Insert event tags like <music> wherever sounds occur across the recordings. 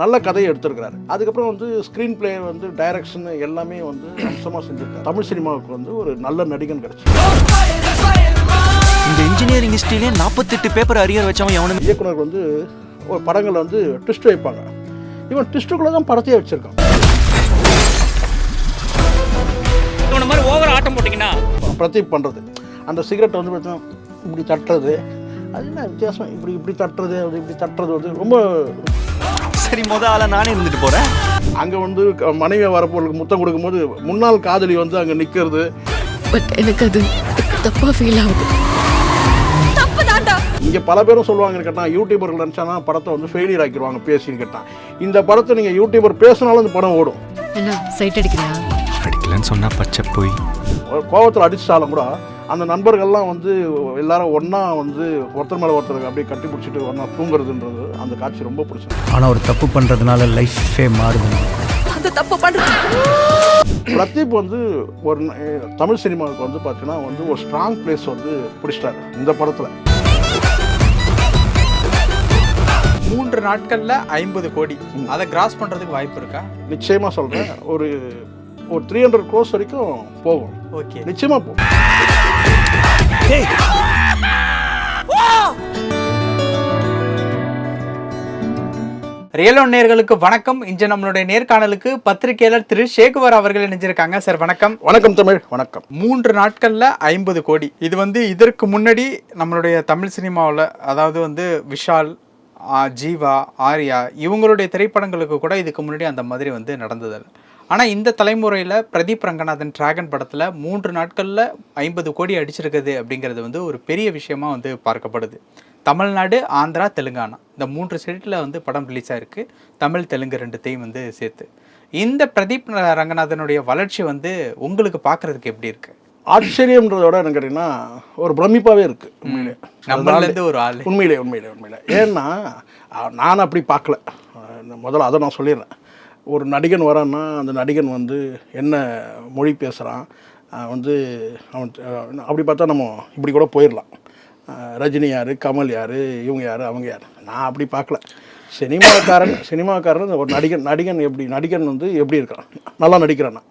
நல்ல கதையை எடுத்திருக்கிறாரு. அதுக்கப்புறம் வந்து ஸ்க்ரீன் பிளே வந்து டைரக்ஷன் எல்லாமே வந்து அம்சமாக செஞ்சிருக்காரு. தமிழ் சினிமாவுக்கு வந்து ஒரு நல்ல நடிகன் கிடைச்சி. இந்த இன்ஜினியரிங் ஹிஸ்டரியிலே நாற்பத்தெட்டு பேப்பர் அரியர் வச்சவன் எவனும் இயக்குனர் வந்து ஒரு படங்கள் வந்து ட்விஸ்ட் வைப்பாங்க. இவன் ட்விஸ்ட்டுக்குள்ளே தான் படத்தையே வச்சிருக்கான். இந்த மாதிரி ஓவர் ஆட்டம் போட்டிங்கன்னா பிரதீப் பண்ணுறது அந்த சிகரெட் வந்து பார்த்தீங்கன்னா இப்படி தட்டுறது. அது என்ன வித்தியாசம்? இப்படி இப்படி தட்டுறது அது இப்படி தட்டுறது வந்து ரொம்ப சரி முத ஆளா நானே இருந்துட்டு போறேன். அங்கே வந்து க- மனைவி வரப்போருக்கு முத்தம் கொடுக்கும்போது முன்னாள் காதலி வந்து அங்கே நிற்கிறது பட் எனக்கு அது தப்பா ஃபீல் ஆகுது. இங்கே பல பேரும் சொல்லுவாங்கன்னு கேட்டால் யூடியூபர்கள் நினச்சானா படத்தை வந்து ஃபெயிலியர் ஆக்கிடுவாங்க பேசின்னு கேட்டான் இந்த படத்தை நீங்கள் யூடியூபர் பேசினாலும் இந்த படம் ஓடும். என்ன சைட் அடிக்கிறியா அடிக்கலன்னு சொன்னா பச்சை போய். கோவத்தில் அடிச்சிட்டாலும் கூட அந்த நண்பர்கள்லாம் வந்து எல்லாரும் ஒன்றா வந்து ஒருத்தர் மேலே ஒருத்தருக்கு அப்படியே கட்டி பிடிச்சிட்டு ஒன்றா தூங்குறதுன்றது அந்த காட்சி ரொம்ப பிடிச்சது ஆனால் ஒரு தப்பு பண்ணுறதுனால லைஃபே மாறுது அந்த தப்பு பண்றது. பிரதீப் வந்து ஒரு தமிழ் சினிமாவுக்கு வந்து பார்த்தீங்கன்னா வந்து ஒரு ஸ்ட்ராங் பிளேஸ் வந்து பிடிச்சிட்டாரு இந்த படத்தில். மூன்று நாட்கள்ல ஐம்பது கோடி. அதை கிராஸ் பண்றதுக்கு வாய்ப்பு இருக்கா? நிச்சயமாக சொல்கிறேன் ஒரு ஒரு த்ரீ ஹண்ட்ரட் க்ரோஸ் வரைக்கும் போகும். ஓகே. நிச்சயமாக போகும். ரியல் ஒன் நேயர்களுக்கு வணக்கம். இன்று நம்மளுடைய நேர்காணலுக்கு பத்திரிகையாளர் திரு சேகுவர் அவர்கள் இணைஞ்சிருக்காங்க. சார் வணக்கம். வணக்கம் தமிழ் வணக்கம். மூன்று நாட்கள்ல ஐம்பது கோடி. இது வந்து இதற்கு முன்னாடி நம்மளுடைய தமிழ் சினிமாவில் அதாவது வந்து விஷால் ஜீவா ஆர்யா இவங்களுடைய திரைப்படங்களுக்கு கூட இதுக்கு முன்னாடி அந்த மாதிரி வந்து நடந்ததில்லை ஆனால் இந்த தலைமுறையில் பிரதீப் ரங்கநாதன் டிராகன் படத்தில் மூன்று நாட்களில் ஐம்பது கோடி அடிச்சிருக்குது அப்படிங்கிறது வந்து ஒரு பெரிய விஷயமா வந்து பார்க்கப்படுது. தமிழ்நாடு ஆந்திரா தெலுங்கானா. இந்த மூன்று ஸ்டேட்டில் வந்து படம் ரிலீஸ் ஆயிருக்கு. தமிழ் தெலுங்கு ரெண்டுத்தையும் வந்து சேர்த்து. இந்த பிரதீப் ரங்கநாதனுடைய வளர்ச்சி வந்து உங்களுக்கு பார்க்கறதுக்கு எப்படி இருக்கு? ஆச்சரியம்ன்றத விட கேட்டிங்கன்னா ஒரு பிரமிப்பாகவே இருக்குது உண்மையிலே. நம்மள இருந்து ஒரு ஆள். உண்மையிலே உண்மையிலே உண்மையிலே. ஏன்னா நான் அப்படி பார்க்கல. முதல்ல அதை நான் சொல்லிடுறேன். ஒரு நடிகன் வரான்னா அந்த நடிகன் வந்து என்ன மொழி பேசுகிறான் வந்து அவன் அப்படி பார்த்தா நம்ம இப்படி கூட போயிடலாம். ரஜினி யார் கமல் யார் இவங்க யார் அவங்க யார்? நான் அப்படி பார்க்கல. சினிமாக்காரன் சினிமாக்காரன் ஒரு நடிகன் நடிகன் எப்படி நடிகன் வந்து எப்படி இருக்கான்? நல்லா நடிக்கிறானா?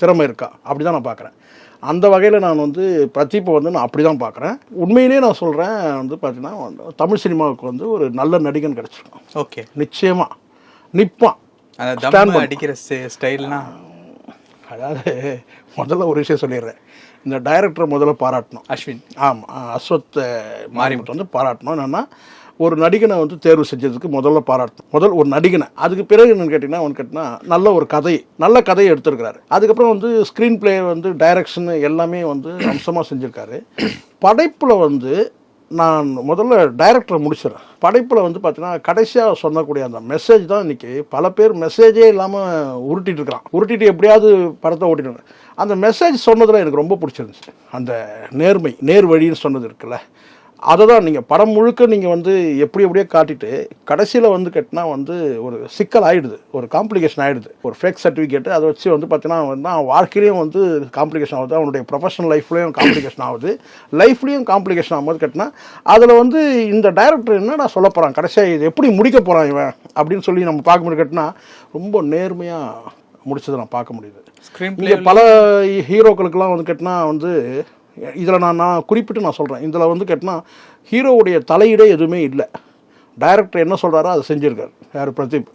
திறமை இருக்கா? அப்படி தான் நான் பார்க்குறேன். அந்த வகையில் நான் வந்து பிரதீப்பை வந்து நான் அப்படி தான் பார்க்குறேன். உண்மையிலேயே நான் சொல்கிறேன் வந்து பார்த்தீங்கன்னா தமிழ் சினிமாவுக்கு வந்து ஒரு நல்ல நடிகன் கிடச்சிருக்கான். ஓகே. நிச்சயமாக நிற்பான் அந்த. அடிக்கிற ஸ்டைல்னா? அதாவது முதல்ல ஒரு விஷயம் சொல்லிடுறேன். இந்த டைரக்டரை முதல்ல பாராட்டணும். அஸ்வின். ஆமாம் அஸ்வத் மாரிமுத்து. வந்து பாராட்டணும். என்னென்னா ஒரு நடிகனை வந்து தேர்வு செஞ்சதுக்கு முதல்ல பாராட்டணும். முதல் ஒரு நடிகனை. அதுக்கு பிறகு என்னன்னு கேட்டிங்கன்னா அவன் கேட்டினா நல்ல ஒரு கதை நல்ல கதையை எடுத்திருக்கிறாரு. அதுக்கப்புறம் வந்து ஸ்க்ரீன் பிளே வந்து டைரக்ஷன் எல்லாமே வந்து அம்சமாக செஞ்சுருக்காரு. படைப்பில் வந்து நான் முதல்ல டைரக்டரை முடிச்சிடறேன். படைப்பில் வந்து பார்த்தீங்கன்னா கடைசியாக சொல்லக்கூடிய அந்த மெசேஜ் தான் இன்னைக்கு பல பேர் மெசேஜே இல்லாமல் உருட்டிட்டு இருக்கிறான் உருட்டிட்டு எப்படியாவது படத்தை ஓட்டிட்டு அந்த மெசேஜ் சொன்னதில் எனக்கு ரொம்ப பிடிச்சிருந்துச்சு. அந்த நேர்மை நேர் வழின்னு சொன்னது இருக்குல்ல அதை தான் நீங்கள் படம் முழுக்க நீங்கள் வந்து எப்படி எப்படியோ காட்டிட்டு கடைசியில் வந்து கட்டினா வந்து ஒரு சிக்கல் ஆயிடுது. ஒரு காம்ப்ளிகேஷன் ஆயிடுது. ஒரு ஃபேக் சர்டிஃபிகேட் அதை வச்சு வந்து பார்த்தீங்கன்னா வந்து அவன் வாழ்க்கையிலையும் வந்து காம்ப்ளிகேஷன் ஆகுது. அவனுடைய ப்ரொஃபஷனல் லைஃப்லேயும் காம்ப்ளிகேஷன் ஆகுது. லைஃப்லேயும் காம்ப்ளிகேஷன் ஆகும்போது கட்டினா அதில் வந்து இந்த டைரக்டர் என்னடா சொல்ல போகிறான் கடைசியாக இது எப்படி முடிக்க போகிறான் இவன்? அப்படின்னு சொல்லி நம்ம பார்க்கும்போது கட்டினா ரொம்ப நேர்மையாக முடிச்சதை நான் பார்க்க முடியுது. இங்கே பல ஹீரோக்களுக்கெல்லாம் வந்து கேட்டினா வந்து இதில் நான் நான் குறிப்பிட்டு நான் சொல்கிறேன் இதில் வந்து கேட்டினா ஹீரோவுடைய தலையீடே எதுவுமே இல்லை. டைரக்டர் என்ன சொல்கிறாரோ அதை செஞ்சுருக்காரு. யார்? பிரதீப்.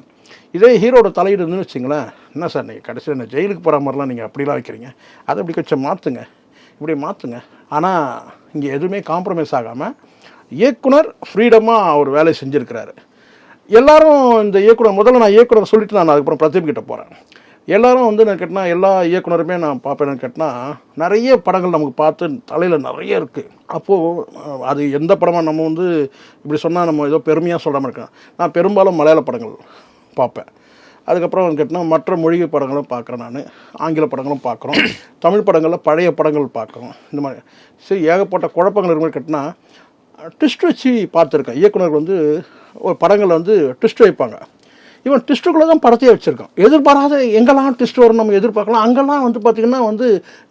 இதே ஹீரோட தலையீடு இருந்துன்னு வச்சிங்களேன் என்ன சார் நீங்கள் கடைசியில் என்ன ஜெயிலுக்கு போகிற மாதிரிலாம் நீங்கள் அப்படிலாம் வைக்கிறீங்க? அதை அப்படி கொஞ்சம் மாற்றுங்க இப்படி மாற்றுங்க ஆனால் இங்கே எதுவுமே காம்ப்ரமைஸ் ஆகாமல் இயக்குனர் ஃப்ரீடமாக அவர் வேலையை செஞ்சுருக்கிறாரு. எல்லாரும் இந்த இயக்குனர் முதல்ல நான் இயக்குனர் சொல்லிட்டு நான் அதுக்கப்புறம் பிரதீப் கிட்டே போகிறேன் எல்லாரும் வந்து நான் கேட்டினா எல்லா இயக்குனருமே நான் பார்ப்பேன்னு கேட்டினா நிறைய படங்கள் நமக்கு பார்த்து தலையில் நிறைய இருக்குது அப்போது அது எந்த படமாக நம்ம வந்து இப்படி சொன்னால் நம்ம ஏதோ பெருமையாக சொல்லாமல் இருக்கேன் நான் பெரும்பாலும் மலையாள படங்கள் பார்ப்பேன். அதுக்கப்புறம் கேட்டால் மற்ற மொழி படங்களும் பார்க்குறேன் நான். ஆங்கில படங்களும் பார்க்குறோம். தமிழ் படங்களில் பழைய படங்கள் பார்க்குறோம். இந்த மாதிரி. சரி ஏகப்பட்ட குழப்பங்கள் இருக்கும்போது கேட்டினா ட்விஸ்ட் வச்சு பார்த்துருக்கேன். இயக்குனர்கள் வந்து ஒரு படங்களில் வந்து ட்விஸ்ட் வைப்பாங்க. இவன் ட்விஸ்ட்டுக்குள்ளே தான் படத்தையே வச்சுருக்கான். எதிர்பாராத எங்கெல்லாம் ட்விஸ்ட் வரும் நம்ம எதிர்பார்க்கலாம். அங்கெல்லாம் வந்து பார்த்திங்கன்னா வந்து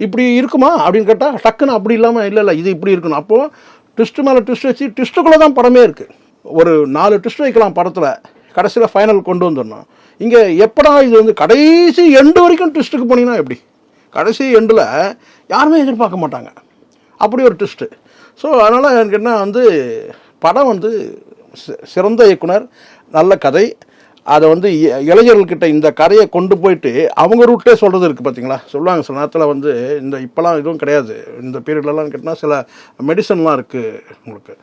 இப்படி இருக்குமா அப்படின்னு கேட்டால் டக்குன்னு அப்படி இல்லாமல் இல்லை இல்லை இது இப்படி இருக்கணும். அப்போது ட்விஸ்ட்டு மேலே ட்விஸ்ட் வச்சு ட்விஸ்ட்டுக்குள்ளே தான் படமே இருக்குது ஒரு நாலு ட்விஸ்ட் வைக்கலாம் படத்தில். கடைசியில் ஃபைனல் கொண்டு வந்துடணும். இங்கே எப்படா இது வந்து கடைசி எண்டு வரைக்கும் ட்விஸ்ட்டுக்கு போனீங்கன்னா எப்படி? கடைசி எண்டில் யாருமே எதிர்பார்க்க மாட்டாங்க. அப்படி ஒரு ட்விஸ்ட்டு ஸோ அதனால் எனக்கு என்ன வந்து படம் வந்து சிறந்த இயக்குனர் நல்ல கதை அதை வந்து இ- இளைஞர்கள்கிட்ட இந்த கதையை கொண்டு போயிட்டு அவங்க ரூட்லே சொல்கிறது இருக்குது பார்த்தீங்களா சொல்லுவாங்க சில நேரத்தில் வந்து இந்த இப்போலாம் எதுவும் கிடையாது. இந்த பீரியட்லலாம் கேட்டால் சில மெடிசன்லாம் இருக்குது உங்களுக்கு.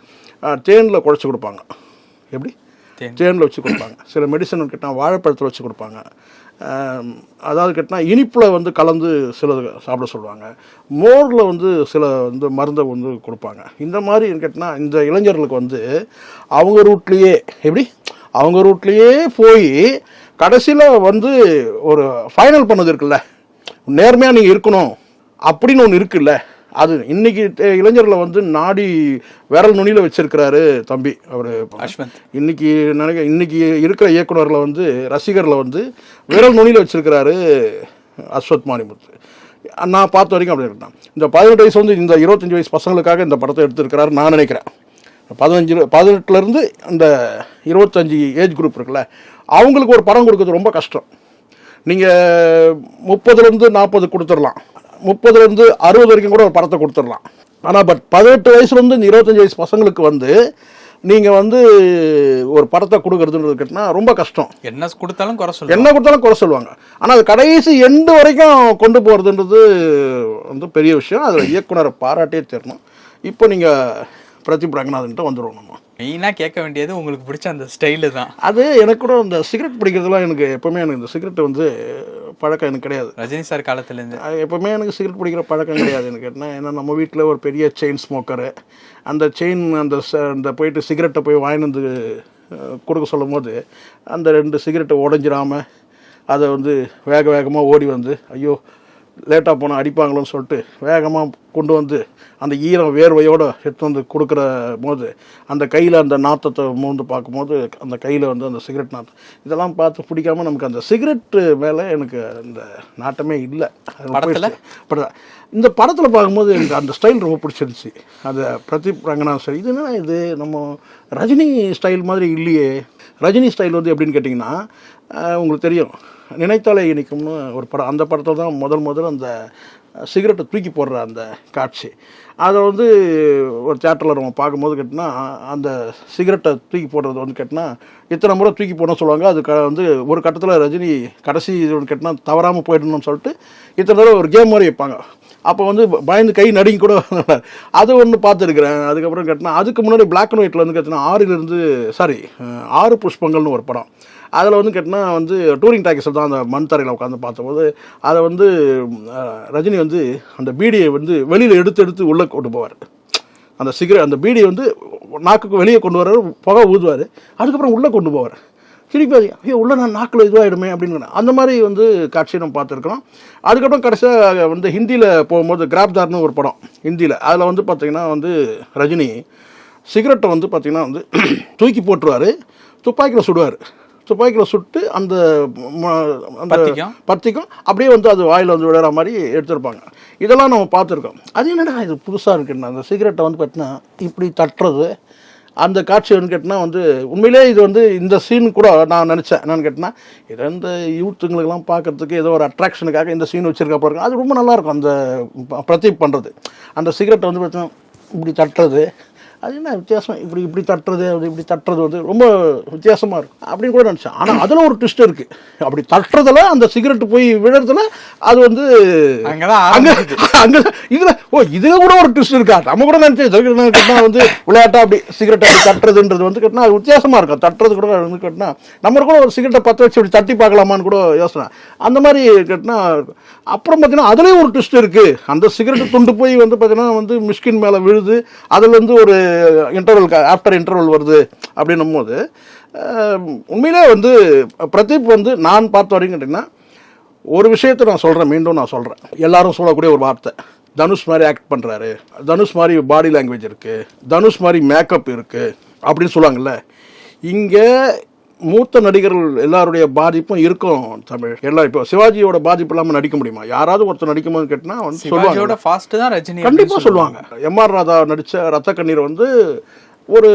தேனில் குழச்சி கொடுப்பாங்க. எப்படி? தேன். தேனில் வச்சு கொடுப்பாங்க. சில மெடிசன் கேட்டால் வாழைப்பழத்தில் வச்சு கொடுப்பாங்க. அதாவது கேட்டால் இனிப்பில் வந்து கலந்து சில சாப்பிட சொல்லுவாங்க. மோரில் வந்து சில வந்து மருந்தை வந்து கொடுப்பாங்க. இந்த மாதிரி கேட்டால் இந்த இளைஞர்களுக்கு வந்து அவங்க ரூட்லேயே எப்படி? அவங்க ரூட்லேயே போய் கடைசியில் வந்து ஒரு ஃபைனல் பண்ணது இருக்குல்ல. நேர்மையாக நீங்கள் இருக்கணும் அப்படின்னு ஒன்று இருக்குல்ல. அது இன்னைக்கு இளைஞர்களை வந்து நாடி விரல் நுனியில் வச்சிருக்கிறாரு தம்பி அவர். அஸ்வந்த். இன்னைக்கு நினைக்க இன்னைக்கு இருக்கிற இயக்குனர்களை வந்து ரசிகர்களை வந்து விரல் நுனியில் வச்சிருக்கிறாரு அஸ்வத் மாரிமுத்து. நான் பார்த்த வரைக்கும் அப்படி இருக்கேன் இந்த பதினெட்டு வயசு வந்து இந்த இருபத்தஞ்சி வயசு பசங்களுக்காக இந்த படத்தை எடுத்திருக்கிறாரு நான் நினைக்கிறேன். பதினஞ்சு பதினெட்டுலேருந்து இந்த இருபத்தஞ்சி ஏஜ் குரூப் இருக்குல்ல அவங்களுக்கு ஒரு படம் கொடுக்கறது ரொம்ப கஷ்டம். நீங்கள் முப்பதுலேருந்து நாற்பது கொடுத்துடலாம். முப்பதுலேருந்து அறுபது வரைக்கும் கூட ஒரு படத்தை கொடுத்துடலாம். ஆனால் பட் பதினெட்டு வயசுலேருந்து இந்த இருபத்தஞ்சி வயசு பசங்களுக்கு வந்து நீங்கள் வந்து ஒரு படத்தை கொடுக்கறதுன்றது கேட்டினா ரொம்ப கஷ்டம். என்ன கொடுத்தாலும் குறை சொல்லுவாங்க. என்ன கொடுத்தாலும் குறை சொல்லுவாங்க. ஆனால் அது கடைசி எண்டு வரைக்கும் கொண்டு போகிறதுன்றது வந்து பெரிய விஷயம். அதில் இயக்குனரை பாராட்டே தரணும். இப்போ நீங்கள் பிரதீப் ரங்கநாதன்ட்ட வந்துடுவோம் நம்ம. மெயினாக கேட்க வேண்டியது உங்களுக்கு பிடிச்ச அந்த ஸ்டைலு தான். அது எனக்கு கூட இந்த சிகரெட் பிடிக்கிறதுலாம் எனக்கு எப்போவுமே எனக்கு இந்த சிகரெட் வந்து பழக்கம் எனக்கு கிடையாது. ரஜினி சார் காலத்துலேருந்து. எப்போவுமே எனக்கு சிகரெட் பிடிக்கிற பழக்கம் கிடையாது எனக்கு. என்ன ஏன்னா நம்ம வீட்டில் ஒரு பெரிய செயின் ஸ்மோக்கரு அந்த செயின் அந்த ச- அந்த போயிட்டு சிகரெட்டை போய் வாங்கிட்டு வந்து கொடுக்க சொல்லும் போது அந்த ரெண்டு சிகரெட்டை உடஞ்சிராம அதை வந்து வேக வேகமாக ஓடி வந்து ஐயோ லேட்டாக போனால் அடிப்பாங்களோன்னு சொல்லிட்டு வேகமாக கொண்டு வந்து அந்த ஈரம் வேர்வையோடு எடுத்து வந்து கொடுக்குற போது அந்த கையில் அந்த நாத்தத்தை மூந்து பார்க்கும்போது அந்த கையில் வந்து அந்த சிகரெட் நாத்தம். இதெல்லாம் பார்த்து பிடிக்காம நமக்கு அந்த சிகரெட்டு மேலே எனக்கு அந்த நாட்டமே இல்லை. அது படத்துல? இந்த படத்தில் பார்க்கும்போது எனக்கு அந்த ஸ்டைல் ரொம்ப பிடிச்சிருந்துச்சு. அந்த பிரதீப் ரங்கநாத் சார் இது என்ன இது? நம்ம ரஜினி ஸ்டைல் மாதிரி இல்லையே. ரஜினி ஸ்டைல் வந்து எப்படின்னு கேட்டிங்கன்னா உங்களுக்கு தெரியும். நினைத்தாலே இனிக்கும்னு ஒரு படம் அந்த படத்தில் தான் முதல் முதல் அந்த சிகரெட்டை தூக்கி போடுற அந்த காட்சி. அதை வந்து ஒரு தேட்டரில் நம்ம பார்க்கும்போது கேட்டினா அந்த சிகரெட்டை தூக்கி போடுறது வந்து கேட்டினா இத்தனை முறை தூக்கி போடணும்னு சொல்லுவாங்க. அது க வந்து ஒரு கட்டத்தில் ரஜினி கடைசி இது ஒன்று கேட்டினா தவறாமல் போயிடணும்னு சொல்லிட்டு இத்தனை தடவை ஒரு கேம் மாதிரி வைப்பாங்க. அப்போ வந்து பயந்து கை நடுங்கி கூட <laughs> அது ஒன்று பார்த்துருக்குறேன். அதுக்கப்புறம் கேட்டினா அதுக்கு முன்னாடி பிளாக் அண்ட் ஒயிட்டில் வந்து கேட்டினா ஆறிலிருந்து சாரி ஆறு புஷ்பங்கள்னு ஒரு படம். அதில் வந்து கேட்டினா வந்து டூரிங் டாக்கிஸில் தான் அந்த மண் தரையில் உட்காந்து பார்த்தபோது அதை வந்து ரஜினி வந்து அந்த பீடியை வந்து வெளியில் எடுத்து எடுத்து உள்ளே கொண்டு போவார். அந்த சிகரெட் அந்த பீடியை வந்து நாக்குக்கு வெளியே கொண்டு வர்றாரு புகை ஊதுவார் அதுக்கப்புறம் உள்ளே கொண்டு போவார். திருப்பி அது ஐயோ உள்ள நான் நாக்கில் இதுவாகிடுமே அப்படின்னு அந்த மாதிரி வந்து காட்சியை நம்ம பார்த்துருக்குறோம். அதுக்கப்புறம் கடைசியாக வந்து ஹிந்தியில் போகும்போது கிராப்தார்னு ஒரு படம் ஹிந்தியில். அதில் வந்து பார்த்திங்கன்னா வந்து ரஜினி சிகரெட்டை வந்து பார்த்திங்கன்னா வந்து <clears throat> தூக்கி போட்டுருவார் துப்பாக்கியில் சுடுவார். துப்பாக்கியில் சுட்டு அந்த அந்த பத்திக்கும்? அப்படியே வந்து அது வாயில் வந்து விடுற மாதிரி எடுத்திருப்பாங்க. இதெல்லாம் நம்ம பார்த்துருக்கோம். அது என்னடா இது புதுசாக இருக்குன்னா அந்த சிகரெட்டை வந்து பார்த்தீங்கன்னா இப்படி தட்டுறது அந்த காட்சி வந்து கேட்டினா வந்து உண்மையிலே இது வந்து இந்த சீன் கூட நான் நினச்சேன். என்னன்னு கேட்டினா இந்த யூத்துங்களுக்கெல்லாம் பார்க்கறதுக்கு ஏதோ ஒரு அட்ராக்ஷனுக்காக இந்த சீன் வச்சிருக்க பாருங்க அது ரொம்ப நல்லா இருக்கும் அந்த ப- பிரதீப் பண்ணுறது அந்த சிகரெட்டை வந்து பார்த்தீங்கன்னா இப்படி தட்டுறது அது என்ன வித்தியாசம்? இப்படி இப்படி தட்டுறது அது இப்படி தட்டுறது வந்து ரொம்ப வித்தியாசமாக இருக்கும். அப்படின்னு கூட நினச்சேன். ஆனால் அதில் ஒரு ட்விஸ்ட் இருக்குது அப்படி தட்டுறதுல அந்த சிகரெட் போய் விழுறதுல அது வந்து அங்க ஆரம்பிக்குது. அங்க இதுல ஓ இதுல கூட ஒரு ட்விஸ்ட் இருக்கா? நம்ம கூட நினைச்சு கேட்டா வந்து விளையாட்டா அப்படி சிகரெட் அப்படி தட்டுறதுன்றது வந்து கேட்டா அது வித்தியாசமா இருக்கும் தட்டுறது கூட வந்து கேட்டா நம்ம கூட ஒரு சிகரெட்டை பற்ற வச்சு இப்படி தட்டி பார்க்கலாமான்னு கூட யோசனை. அந்த மாதிரி கேட்டா அப்புறம் பார்த்தீங்கன்னா அதுலேயும் ஒரு ட்விஸ்ட் இருக்கு. அந்த சிகரெட் துண்டு போய் வந்து பார்த்தீங்கன்னா வந்து மிஷ்கின் மேலே விழுது. அதுல இருந்து ஒரு இன்டர்வல் ஆஃப்டர் இன்டர்வல் வருது அப்படின்னும் போது உண்மையிலே வந்து பிரதீப் வந்து நான் பார்த்த வரைக்கும் கேட்டிங்கன்னா ஒரு விஷயத்தை நான் சொல்கிறேன் மீண்டும் நான் சொல்கிறேன் எல்லாரும் சொல்லக்கூடிய ஒரு வார்த்தை. தனுஷ் மாதிரி ஆக்ட் பண்ணுறாரு தனுஷ் மாதிரி பாடி லாங்குவேஜ் இருக்குது தனுஷ் மாதிரி மேக்கப் இருக்குது அப்படின்னு சொல்லுவாங்கல்ல. இங்கே மூத்த நடிகர்கள் எல்லாருடைய பாதிப்பும் இருக்கும் தமிழ். எல்லாம் இப்போ சிவாஜியோட பாதிப்பு இல்லாமல் நடிக்க முடியுமா? யாராவது ஒருத்தர் நடிக்கும் போது கேட்டினா வந்து சொல்லுவாங்க. ஃபாஸ்ட் தான் ரஜினி கண்டிப்பாக சொல்லுவாங்க. எம்ஆர் ராதா நடித்த ரத்த கண்ணீர் வந்து ஒரு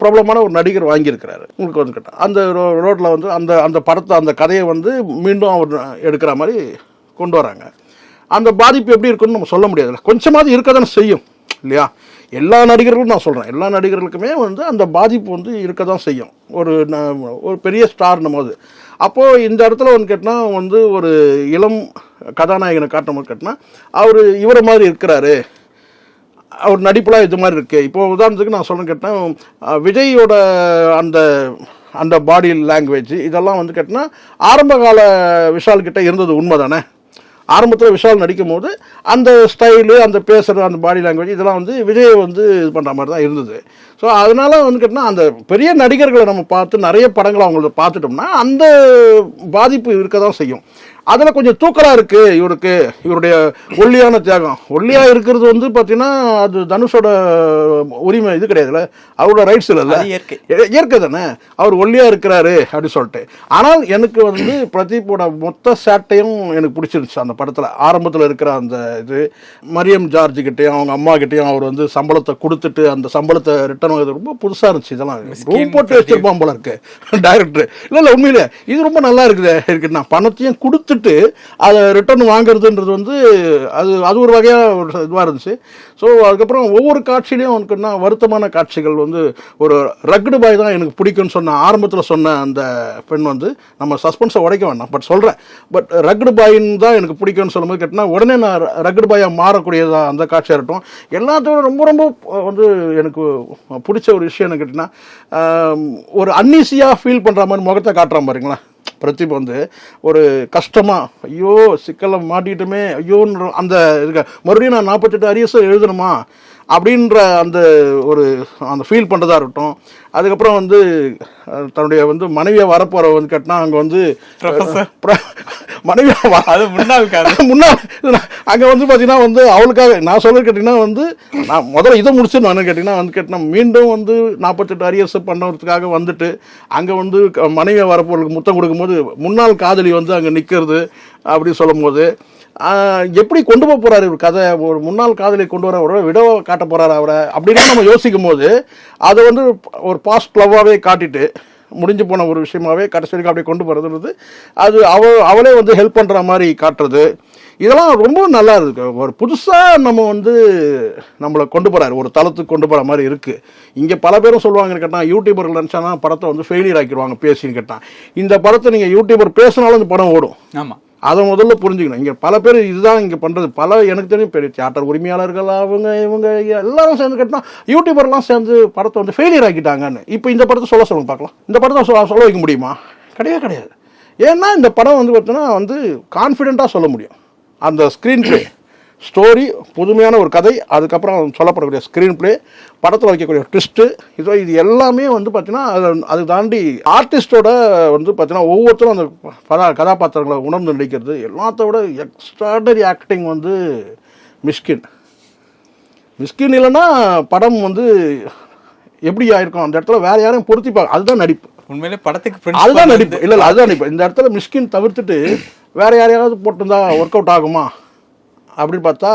பிரபலமான ஒரு நடிகர் வாங்கியிருக்கிறாரு. உங்களுக்கு வந்து கேட்டால் அந்த ரோட்டில் வந்து அந்த அந்த படத்தை அந்த கதையை வந்து மீண்டும் அவர் எடுக்கிற மாதிரி கொண்டு வராங்க. அந்த பாதிப்பு எப்படி இருக்குன்னு நம்ம சொல்ல முடியாதுல்ல. கொஞ்சமாவது இருக்க தானே செய்யும். இல்லையா? எல்லா நடிகர்களும் நான் சொல்கிறேன் எல்லா நடிகர்களுக்குமே வந்து அந்த பாதிப்பு வந்து இருக்க தான் செய்யும். ஒரு ஒரு பெரிய ஸ்டார் போது அப்போது இந்த இடத்துல வந்து கேட்டால் வந்து ஒரு இளம் கதாநாயகனை காட்டும் போது கேட்டினா அவர் இவரை மாதிரி இருக்கிறாரு. அவர் நடிப்புலாம் இது மாதிரி இருக்குது இப்போ உதாரணத்துக்கு நான் சொல்கிறேன் கேட்டேன் விஜயோட அந்த அந்த பாடி லாங்குவேஜ் இதெல்லாம் வந்து கேட்டால் ஆரம்ப கால விஷால் கிட்ட இருந்தது உண்மை தானே ஆரம்பத்தில் விஷால் நடிக்கும் போது அந்த ஸ்டைலு அந்த பேசுகிற அந்த பாடி லாங்குவேஜ் இதெல்லாம் வந்து விஜய் வந்து இது பண்ணுற மாதிரி தான் இருந்தது. ஸோ அதனால் வந்து கேட்டால் அந்த பெரிய நடிகர்களை நம்ம பார்த்து நிறைய படங்களை அவங்கள பார்த்துட்டோம்னா அந்த பாதிப்பு இருக்க தான் செய்யும். அதில் கொஞ்சம் தூக்கலாக இருக்குது இவருக்கு இவருடைய ஒல்லியான தியாகம். ஒல்லியாக இருக்கிறது வந்து பார்த்தீங்கன்னா அது தனுஷோட உரிமை இது கிடையாதுல்ல. அவரோட ரைட்ஸ் இல்லைல்ல. அது இயற்கை. இய- இயற்கை தானே. அவர் ஒல்லியாக இருக்கிறாரு அப்படின்னு சொல்லிட்டு. ஆனால் எனக்கு வந்து பிரதீப்போட மொத்த சேட்டையும் எனக்கு பிடிச்சிருந்துச்சு அந்த படத்தில். ஆரம்பத்தில் இருக்கிற அந்த இது மரியம் ஜார்ஜ் கிட்டேயும் அவங்க அம்மா கிட்டேயும் அவர் வந்து சம்பளத்தை கொடுத்துட்டு அந்த சம்பளத்தை ரிட்டர்ன் வாங்குறது ரொம்ப புதுசாக இருந்துச்சு இதெல்லாம். ரூம் போட்டு வச்சிருப்பான் போல இருக்கு. டைரக்டர் இல்லை இல்லை உண்மையிலே இது ரொம்ப நல்லா இருக்குது. இருக்கு நான் பணத்தையும் கொடுத்துட்டு அதை ரிட்டர்ன் வாங்குறதுன்றது வந்து அது அது ஒரு வகையாக ஒரு இதுவாக இருந்துச்சு. ஸோ அதுக்கப்புறம் ஒவ்வொரு காட்சியிலையும் அவனுக்கு என்ன வருத்தமான காட்சிகள் வந்து ஒரு ரக்டு பாய் தான் எனக்கு பிடிக்கும்னு சொன்ன ஆரம்பத்தில் சொன்ன அந்த பெண் வந்து நம்ம சஸ்பென்ஸை உடைக்க வேண்டாம். பட் சொல்கிறேன் பட் ரக்டு பாயின்னு தான் எனக்கு பிடிக்கும்னு சொல்லும்போது கேட்டினா உடனே நான் ரக்டு பாயாக மாறக்கூடியதாக அந்த காட்சியாக இருக்கட்டும். எல்லாத்தோட ரொம்ப ரொம்ப வந்து எனக்கு பிடிச்ச ஒரு விஷயம் என்ன கேட்டிங்கன்னா ஒரு அன்னீசியாக ஃபீல் பண்ணுற மாதிரி முகத்தை காட்டுறான் பாருங்களேன். பிரதீப் வந்து ஒரு கஷ்டமாக ஐயோ சிக்கலை மாட்டிக்கிட்டுமே ஐயோன்ற அந்த இருக்க மறுபடியும் நான் நாற்பத்தெட்டு அரியஸை எழுதணுமா? அப்படின்ற அந்த ஒரு அந்த ஃபீல் பண்ணுறதா இருக்கட்டும். அதுக்கப்புறம் வந்து தன்னுடைய வந்து மனைவியாக வரப்போகிற வந்து கேட்டினா அங்கே வந்து அது முன்னாள் அங்கே வந்து பார்த்தீங்கன்னா வந்து அவளுக்காக நான் சொல்ல கேட்டிங்கன்னா வந்து நான் முதல்ல இதை முடிச்சுன்னு கேட்டிங்கன்னா வந்து கேட்டினா மீண்டும் வந்து நாற்பத்தெட்டு அரியர்ஸ் பண்ணுறதுக்காக வந்துட்டு அங்கே வந்து க- மனைவி வரப்போருக்கு முத்தம் கொடுக்கும்போது முன்னாள் காதலி வந்து அங்கே நிற்கிறது அப்படி சொல்லும்போது எப்படி கொண்டு போக போறாரு இவர்? கதை ஒரு முன்னாள் காதலை கொண்டு வர ஒரு விடவ காட்ட போறாரு அவரை அப்படின்னு நம்ம யோசிக்கும் போது அதை வந்து ஒரு பாஸ்ட் லவ்வாகவே காட்டிட்டு முடிஞ்சு போன ஒரு விஷயமாவே கடைசி வரைக்கும் அப்படியே கொண்டு போகிறதுன்றது அது அவ அவளே வந்து ஹெல்ப் பண்ணுற மாதிரி காட்டுறது. இதெல்லாம் ரொம்ப நல்லா இருக்கு. ஒரு புதுசாக நம்ம வந்து நம்மளை கொண்டு போகிறாரு ஒரு தளத்துக்கு கொண்டு போகிற மாதிரி இருக்குது இங்கே பல பேரும் சொல்லுவாங்கன்னு கேட்டால் யூடியூபர்கள் நினச்சானா படத்தை வந்து ஃபெயிலியர் ஆக்கிடுவாங்க பேசின்னு கேட்டால் இந்த படத்தை நீங்கள் யூடியூபர் பேசினாலும் இந்த படம் ஓடும். ஆமாம் அதை முதல்ல புரிஞ்சுக்கணும். இங்கே பல பேர் இதுதான் இங்கே பண்ணுறது பல எனக்கு தெரியும் பெரிய தியேட்டர் உரிமையாளர்கள் அவங்க இவங்க எல்லாரும் சேர்ந்து கட்டினா யூடியூபர்லாம் சேர்ந்து படத்தை வந்து ஃபெயிலியர் ஆக்கிட்டாங்கன்னு. இப்போ இந்த படத்தை சொல்ல சொல்லுங்க பார்க்கலாம். இந்த படத்தை சொல்ல சொல்ல வைக்க முடியுமா? கிடையாது கிடையாது. ஏன்னா இந்த படம் வந்து பார்த்தீங்கன்னா வந்து கான்ஃபிடெண்ட்டாக சொல்ல முடியும். அந்த ஸ்க்ரீன் ப்ளே ஸ்டோரி புதுமையான ஒரு கதை அதுக்கப்புறம் சொல்லப்படக்கூடிய ஸ்க்ரீன் ப்ளே படத்தில் வைக்கக்கூடிய ட்விஸ்ட்டு இதோ இது எல்லாமே வந்து பார்த்தீங்கன்னா அது அது தாண்டி ஆர்டிஸ்டோட வந்து பார்த்தீங்கன்னா ஒவ்வொருத்தரும் அந்த கதா கதாபாத்திரங்களை உணர்ந்து நடிக்கிறது எல்லாத்த விட எக்ஸ்ட்ராடனரி ஆக்டிங் வந்து மிஷ்கின். மிஸ்கின் இல்லைன்னா படம் வந்து எப்படி ஆயிருக்கும்? அந்த இடத்துல வேற யாரையும் பொருத்தி பார்க்க அதுதான் நடிப்பு. உண்மையிலே படத்துக்கு அதுதான் நடிப்பு. இல்ல இல்ல அதுதான் நடிப்பு. இந்த இடத்துல மிஸ்கின் தவிர்த்துட்டு வேற யாரையாவது போட்டிருந்தா ஒர்க் அவுட் ஆகுமா? அப்படின்னு பார்த்தா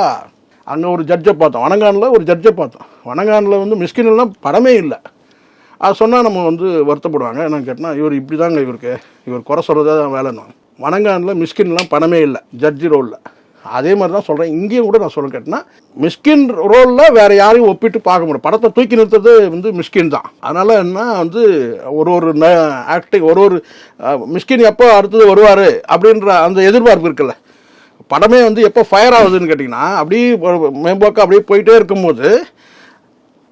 அங்கே ஒரு ஜட்ஜை பார்த்தோம். வனங்கானில் ஒரு ஜட்ஜை பார்த்தோம். வனங்கானில் வந்து மிஸ்கின் எல்லாம் படமே இல்லை. அது சொன்னால் நம்ம வந்து வருத்தப்படுவாங்க. என்னன்னு கேட்டால் இவர் இப்படி தாங்க இவருக்கு. இவர் குறை சொல்கிறதே தான் வேலைன்னு வனங்கானில் மிஸ்கின்லாம் பணமே இல்லை. ஜட்ஜி ரோலில் அதே மாதிரி தான் சொல்கிறேன் இங்கேயும் கூட நான் சொல்ல கேட்டேன்னா மிஸ்கின் ரோலில் வேறு யாரையும் ஒப்பிட்டு பார்க்க முடியும். படத்தை தூக்கி நிறுத்துறது வந்து மிஸ்கின் தான். அதனால் என்ன வந்து ஒரு ஒரு ஆக்டிங் ஒரு ஒரு மிஸ்கின் எப்போ அடுத்தது வருவார் அப்படின்ற அந்த எதிர்பார்ப்பு இருக்குல்ல. படமே வந்து எப்போ ஃபயர் ஆகுதுன்னு கேட்டிங்கன்னா அப்படியே மேம்போக்க அப்படியே போயிட்டே இருக்கும்போது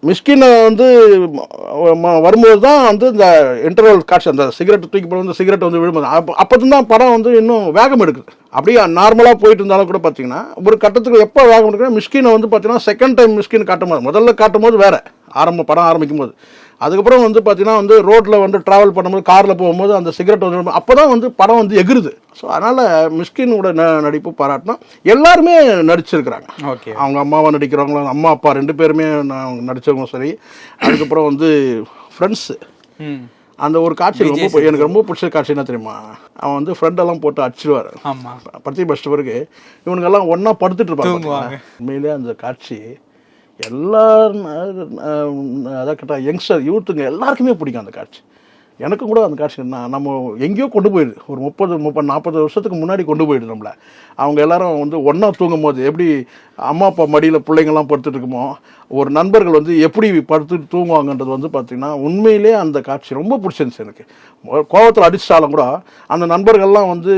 மிஸ்கினை வந்து வரும்போது தான் வந்து இந்த இன்டர்வல் காட்சி அந்த சிகரெட் தூக்கி போட வந்து சிகரெட் வந்து விழும்போது அப்போ அப்போ தான் படம் வந்து இன்னும் வேகம் எடுக்குது. அப்படியே நார்மலாக போயிட்டு இருந்தாலும் கூட பார்த்தீங்கன்னா ஒரு கட்டத்துக்கு எப்போ வேகம் எடுக்குன்னா மிஸ்கினை வந்து பார்த்தீங்கன்னா செகண்ட் டைம் மிஸ்கின் காட்டும் போது முதல்ல காட்டும் போது வேறு ஆரம்ப படம் ஆரம்பிக்கும் போது அதுக்கப்புறம் வந்து பார்த்தீங்கன்னா வந்து ரோட்டில் வந்து ட்ராவல் பண்ணும்போது காரில் போகும்போது அந்த சிகரெட் வந்து அப்போ தான் வந்து படம் வந்து எகிருது. ஸோ அதனால் மிஸ்கினோட ந நடிப்பு பாராட்டினா எல்லாருமே நடிச்சிருக்கிறாங்க. ஓகே. அவங்க அம்மாவை நடிக்கிறவங்களும் அம்மா அப்பா ரெண்டு பேருமே நான் அவங்க நடிச்சவங்க சரி. அதுக்கப்புறம் வந்து ஃப்ரெண்ட்ஸு அந்த ஒரு காட்சி ரொம்ப எனக்கு ரொம்ப பிடிச்ச காட்சி என்ன தெரியுமா? அவன் வந்து ஃப்ரெண்டெல்லாம் போட்டு அடிச்சிடுவார் ஆமாம் பத்தி பஸ்ட் பிறகு இவனுங்கெல்லாம் ஒன்றா படுத்துட்டு இருப்பாங்க? உண்மையிலே அந்த காட்சி எல்லாரும் அதான் கேட்டால் யங்ஸ்டர் யூத்துங்க எல்லாருக்குமே பிடிக்கும் அந்த காட்சி. எனக்கும் கூட அந்த காட்சி என்ன நம்ம எங்கேயோ கொண்டு போயிடுது. ஒரு முப்பது முப்பது நாற்பது வருஷத்துக்கு முன்னாடி கொண்டு போயிடுது நம்மளை. அவங்க எல்லாரும் வந்து ஒன்றா தூங்கும் போது எப்படி அம்மா அப்பா மடியில் பிள்ளைங்கள்லாம் படுத்துட்டு இருக்குமோ ஒரு நண்பர்கள் வந்து எப்படி படுத்துட்டு தூங்குவாங்கன்றது வந்து பார்த்திங்கன்னா உண்மையிலே அந்த காட்சி ரொம்ப பிடிச்சிருந்துச்சு எனக்கு. கோவத்தில் அடிச்சிட்டாலும் கூட அந்த நண்பர்கள்லாம் வந்து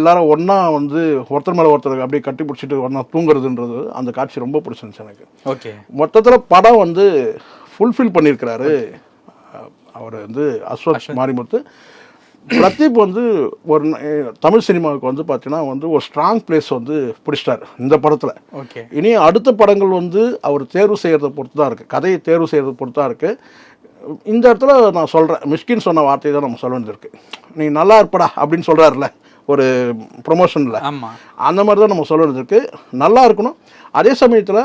எல்லாரும் ஒன்றா வந்து ஒருத்தர் மேலே ஒருத்தர் அப்படியே கட்டி பிடிச்சிட்டு ஒன்றா தூங்குறதுன்றது அந்த காட்சி ரொம்ப பிடிச்சிருந்துச்சு எனக்கு. ஓகே. மொத்தத்தில் படம் வந்து ஃபுல்ஃபில் பண்ணியிருக்கிறாரு. அவர் வந்து அஸ்வத் மாரிமுத்து. பிரதீப் வந்து ஒரு தமிழ் சினிமாவுக்கு வந்து பார்த்தீங்கன்னா வந்து ஒரு ஸ்ட்ராங் பிளேஸ் வந்து பிடிச்சிட்டார் இந்த படத்தில். ஓகே. இனி அடுத்த படங்கள் வந்து அவர் தேர்வு செய்கிறத பொறுத்து தான் இருக்குது கதையை தேர்வு செய்கிறத பொறுத்து தான் இருக்குது இந்த இடத்துல நான் சொல்கிறேன் மிஷ்கின் சொன்ன வார்த்தை தான் நம்ம சொல்ல வேண்டியிருக்கு நீ நல்லா இருப்படா அப்படின்னு சொல்கிறாருல ஒரு ப்ரொமோஷனில் அந்த மாதிரி தான் நம்ம சொல்ல வேண்டியிருக்கு நல்லா இருக்கணும். அதே சமயத்தில்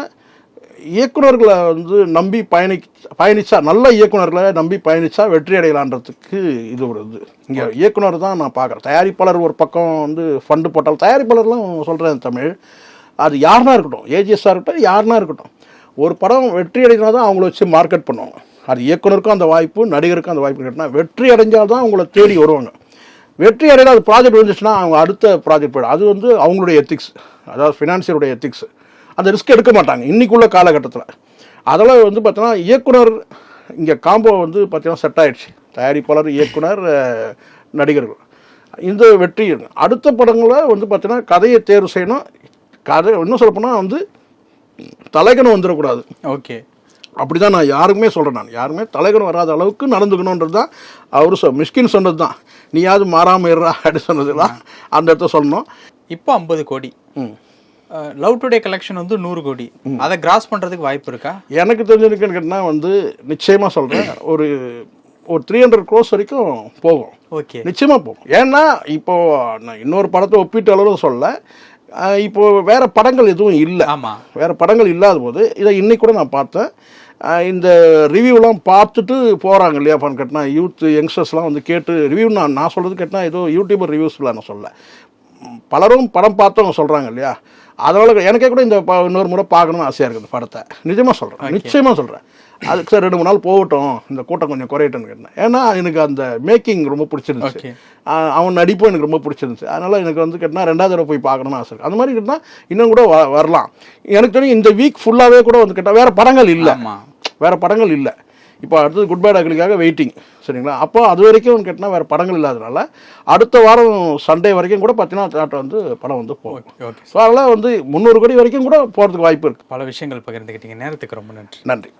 இயக்குனர்களை வந்து நம்பி பயணி பயணிச்சா நல்ல இயக்குனர்களை நம்பி பயணிச்சா வெற்றி அடையலான்றதுக்கு இது ஒரு இது. இங்கே இயக்குனர் தான் நான் பார்க்குறேன். தயாரிப்பாளர் ஒரு பக்கம் வந்து ஃபண்டு போட்டால் தயாரிப்பாளர்லாம் சொல்கிறேன் தமிழ். அது யாருனா இருக்கட்டும் ஏஜிஎஸ்ஸாக இருக்கட்டும் யாருனா இருக்கட்டும். ஒரு படம் வெற்றி அடைஞ்சினா தான் அவங்கள வச்சு மார்க்கெட் பண்ணுவாங்க. அது இயக்குனருக்கும் அந்த வாய்ப்பு நடிகருக்கும் அந்த வாய்ப்பு கேட்டால் வெற்றி அடைஞ்சால் தான் அவங்கள தேடி வருவாங்க. வெற்றி அடையில அது ப்ராஜெக்ட் வந்துச்சுன்னா அவங்க அடுத்த ப்ராஜெக்ட் போயிடும். அது வந்து அவங்களுடைய எத்திக்ஸ் அதாவது ஃபினான்சியருடைய எத்திக்ஸ் அந்த ரிஸ்க் எடுக்க மாட்டாங்க. இன்னைக்குள்ள காலகட்டத்தில். அதெல்லாம் வந்து பார்த்தீங்கன்னா இயக்குனர் இங்கே காம்போ வந்து பார்த்தீங்கன்னா செட் ஆயிடுச்சு. தயாரிப்பாளர் இயக்குனர் நடிகர்கள். இந்த வெற்றி அடுத்த படங்களில் வந்து பார்த்தீங்கன்னா கதையை தேர்வு செய்யணும். கதை இன்னும் சொல்லப்போனால் வந்து தலைகணம் வந்துடக்கூடாது ஓகே. அப்படிதான் நான் யாருக்குமே சொல்கிறேன் நான். யாருமே தலைகணம் வராத அளவுக்கு நடந்துக்கணுன்றது தான் அவர் சொ மிஷ்கின் சொன்னது தான். நீயாவது மாறாமல் இருறா அப்படின்னு சொன்னது தான் அந்த இடத்த சொல்லணும். இப்போ ஐம்பது கோடி. ம். லவ் டுடே கலெக்ஷன் வந்து நூறு கோடி. அதை கிராஸ் பண்றதுக்கு வாய்ப்பு இருக்கா? எனக்கு தெரிஞ்சதுக்குன்னு கேட்டால் வந்து நிச்சயமாக சொல்கிறேன் ஒரு ஒரு த்ரீ ஹண்ட்ரட் க்ரோஸ் வரைக்கும் போகும். ஓகே. நிச்சயமாக போகும். ஏன்னா இப்போ நான் இன்னொரு படத்தை ஒப்பிட்ட அளவில் சொல்ல இப்போ வேற படங்கள் எதுவும் இல்லை. ஆமா. வேற படங்கள் இல்லாத போது இதை இன்னைக்கு கூட நான் பார்த்தேன். இந்த ரிவ்யூலாம் பார்த்துட்டு போகிறாங்க இல்லையா ஃபன் கேட்டினா யூத் யங்ஸ்டர்ஸ்லாம் வந்து கேட்டு ரிவ்யூ நான் நான் சொல்கிறது கேட்டால் ஏதோ யூடியூபர் ரிவ்யூஸில் நான் சொல்ல. பலரும் படம் பார்த்தவங்க சொல்கிறாங்க இல்லையா அதனால எனக்கே கூட இந்த இன்னொரு முறை பார்க்கணும்னு ஆசையாக இருக்குது இந்த படத்தை. நிஜமாக சொல்கிறேன் நிச்சயமாக சொல்கிறேன் அதுக்கு சார் ரெண்டு மூணு நாள் போகட்டும். இந்த கூட்டம் கொஞ்சம் குறையட்டும்னு கேட்டேன். ஏன்னா எனக்கு அந்த மேக்கிங் ரொம்ப பிடிச்சிருந்துச்சு. அவன் நடிப்பும் எனக்கு ரொம்ப பிடிச்சிருந்துச்சு. அதனால எனக்கு வந்து கேட்டால் ரெண்டாவது தடவை போய் பார்க்கணும்னு ஆசை இருக்கு. அந்த மாதிரி கேட்டால் இன்னும் கூட வரலாம். எனக்கு தெரியும் இந்த வீக் ஃபுல்லாகவே கூட வந்து கேட்டால் வேற படங்கள் இல்லை. ஆமா. வேற படங்கள் இல்லை. இப்போ அடுத்தது குட் பை டாக்லிக்காக வெயிட்டிங் சரிங்களா? அப்போ அது வரைக்கும் கேட்டால் வேற படங்கள் இல்லாதனால அடுத்த வாரம் சண்டே வரைக்கும் கூட பார்த்தீங்கன்னா தேட்டர் வந்து படம் வந்து போகும். ஓகே ஓகே ஸோ அதெல்லாம் வந்து முந்நூறு கோடி வரைக்கும் கூட போகிறதுக்கு வாய்ப்பு இருக்குது பல விஷயங்கள் பகிர்ந்துக்கிட்டீங்க நேரத்துக்கு ரொம்ப நன்றி. நன்றி.